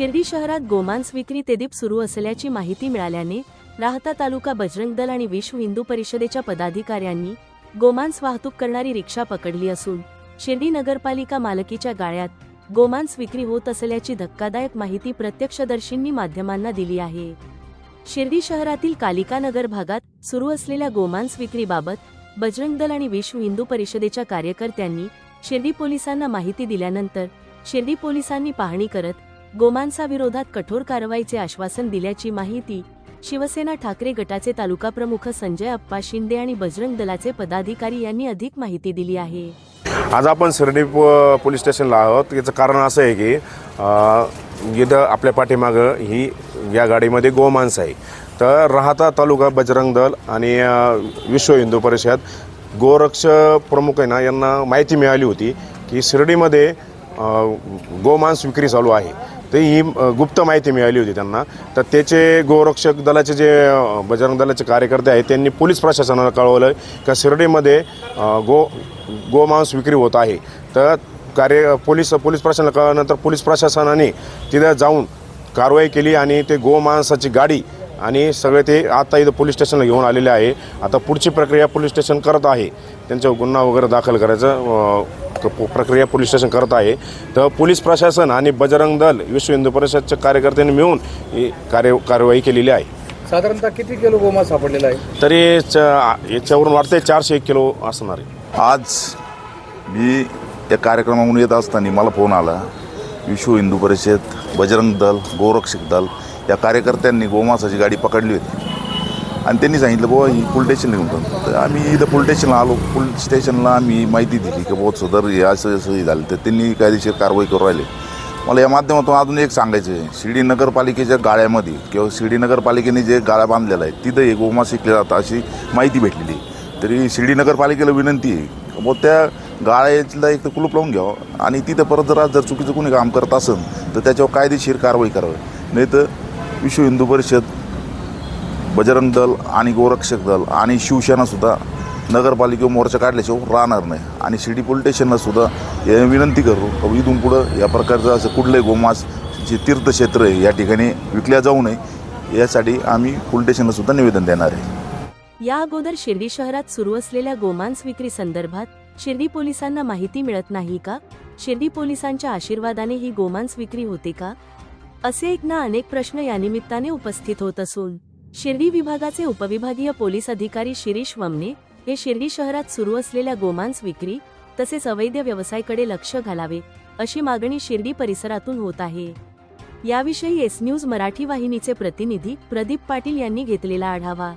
शिर्डी शहरात गोमांस विक्री तेदीप सुरू असल्याची माहिती मिळाल्याने राहता तालुका बजरंग दल आणि विश्व हिंदू परिषदेच्या पदाधिकाऱ्यांनी गोमांस वाहतूक करणारी रिक्षा पकडली असून शिर्डी नगरपालिका मालकीच्या गाळ्यात गोमांस विक्री होत असल्याची धक्कादायक माहिती प्रत्यक्षदर्शींनी माध्यमांना दिली आहे. शिर्डी शहरातील कालिका नगर भागात सुरू असलेल्या गोमांस विक्रीबाबत बजरंग दल आणि विश्व हिंदू परिषदेच्या कार्यकर्त्यांनी शिर्डी पोलिसांना माहिती दिल्यानंतर शिर्डी पोलिसांनी पाहणी करत गोमांसाविरोधात कठोर कारवाईचे आश्वासन दिल्याची माहिती शिवसेना ठाकरे गटाचे तालुका प्रमुख संजय अप्पा शिंदे आणि बजरंग दलाचे पदाधिकारी यांनी अधिक माहिती दिली आहे. आज आपण शिर्डी पोलीस स्टेशनला आहोत. याचं कारण असं आहे की इथं आपल्या पाठीमागं ही या गाडीमध्ये गोमांस आहे. तर राहता तालुका बजरंग दल आणि विश्व हिंदू परिषद गोरक्ष प्रमुख आहे ना यांना माहिती मिळाली होती की शिर्डीमध्ये गोमांस विक्री चालू आहे. ते ही गुप्त माहिती मिळाली होती त्यांना. तर त्याचे गोरक्षक दलाचे जे बजरंग दलाचे कार्यकर्ते आहेत त्यांनी पोलीस प्रशासनाला कळवलं का शिर्डीमध्ये गो गोमांस विक्री होत आहे. तर कार्य पोलीस पोलीस प्रशासनाला कळल्यानंतर पोलीस प्रशासनाने तिथं जाऊन कारवाई केली आणि ते गोमांसाची गाडी आणि सगळे ते आता इथं पोलीस स्टेशनला घेऊन आलेले आहे. आता पुढची प्रक्रिया पोलीस स्टेशन करत आहे. त्यांच्यावर गुन्हा वगैरे दाखल करायचं प्रक्रिया पोलीस स्टेशन करत आहे. तर पोलीस प्रशासन आणि बजरंग दल विश्व हिंदू परिषदच्या कार्यकर्त्यांनी मिळून ही कार्य कार्यवाही केलेली आहे. साधारणतः किती किलो गोमा सापडलेला आहे? तरी याच्यावरून वाटते चारशे एक किलो असणार आहे. आज मी या कार्यक्रमामधून येत असताना मला फोन आला विश्व हिंदू परिषद बजरंग दल गोरक्षक दल या कार्यकर्त्यांनी गोमासाची गाडी पकडली होती. आणि त्यांनी सांगितलं बुवा ही पोलीस स्टेशन घेऊन तर आम्ही इथं पोलीस स्टेशनला आलो. पोलीस स्टेशनला आम्ही माहिती दिली की बहुत सदर हे असं असं हे झालं. तर त्यांनी कायदेशीर कारवाई करू राहिले. मला या माध्यमातून अजून एक सांगायचं आहे. शिर्डी नगरपालिकेच्या गाळ्यामध्ये किंवा शिर्डी नगरपालिकेने जे गाळ्या बांधलेला आहे तिथं हे गोमा शिकले जातं अशी माहिती भेटलेली आहे. तरी शिर्डी नगरपालिकेला विनंती आहे मग बुवा त्या गाळ्यातला एक तर कुलूप लावून घ्यावं आणि तिथं परत जर जर चुकीचं कोणी काम करत असेल तर त्याच्यावर कायदेशीर कारवाई करावी. नाही तर विश्व हिंदू परिषद बजरंग दल आणि गोरक्षक दल आणि शिवसेनासुद्धा नगरपालिकेवर मोर्चा काढल्याशिवाय राहणार नाही. आणि शिर्डी पोलीस स्टेशनलासुद्धा विनंती करू इथून पुढं या प्रकारचं असं कुठलंही गोमास जे तीर्थक्षेत्र आहे या ठिकाणी विकल्या जाऊ नये यासाठी आम्ही पोलीस सुद्धा निवेदन देणार आहे. या अगोदर शिर्डी शहरात सुरू असलेल्या गोमांस विक्री संदर्भात शिर्डी पोलिसांना माहिती मिळत नाही का? शिर्डी पोलिसांच्या आशीर्वादाने ही गोमांस विक्री होते का? असे एक ना अनेक प्रश्न यानिमित्ताने उपस्थित होत असून शिर्डी विभागाचे उपविभागीय पोलीस अधिकारी शिरीष वमने हे शिर्डी शहरात सुरू असलेल्या गोमांस विक्री तसेच अवैध व्यवसायाकडे लक्ष घालावे अशी मागणी शिर्डी परिसरातून होत आहे. याविषयी एस न्यूज मराठी वाहिनीचे प्रतिनिधी प्रदीप पाटील यांनी घेतलेला आढावा.